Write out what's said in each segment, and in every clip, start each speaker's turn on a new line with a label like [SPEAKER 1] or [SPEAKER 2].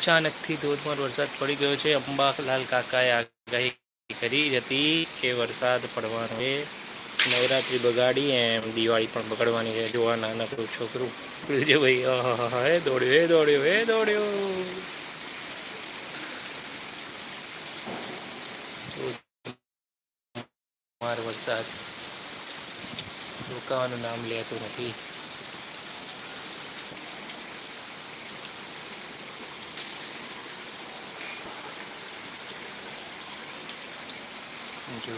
[SPEAKER 1] અચાનકથી ધોધમાર વરસાદ પડી ગયો છે. અંબાલાલ કાકાએ આગાહી કરી હતી કે વરસાદ પડવાનો છે. નવરાત્રી બગાડી, એમ દિવાળી પણ બગડવાની છે. જોવા નાનકડું છોકરું ભાઈ, હે દોડ્યો હે દોડ્યો હે, દોડ્યો. વરસાદ રોકાવાનું નામ લેતું નથી. 你就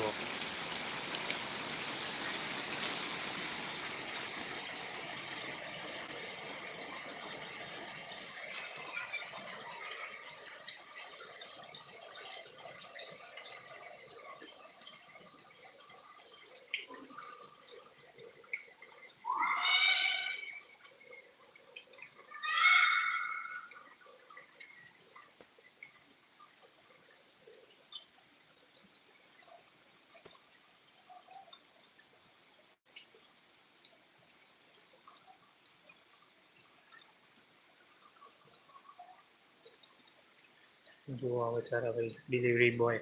[SPEAKER 1] જુઓ આવે બચારા ભાઈ ડિલિવરી બોય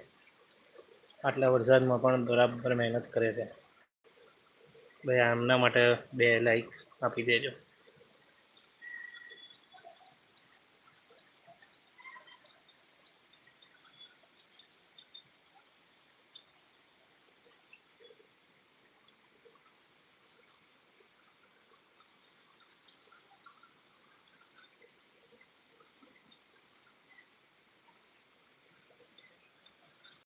[SPEAKER 1] આટલા વરસાદમાં પણ બરાબર મહેનત કરે છે. ભાઈ આમના માટે બે લાઈક આપી દેજો.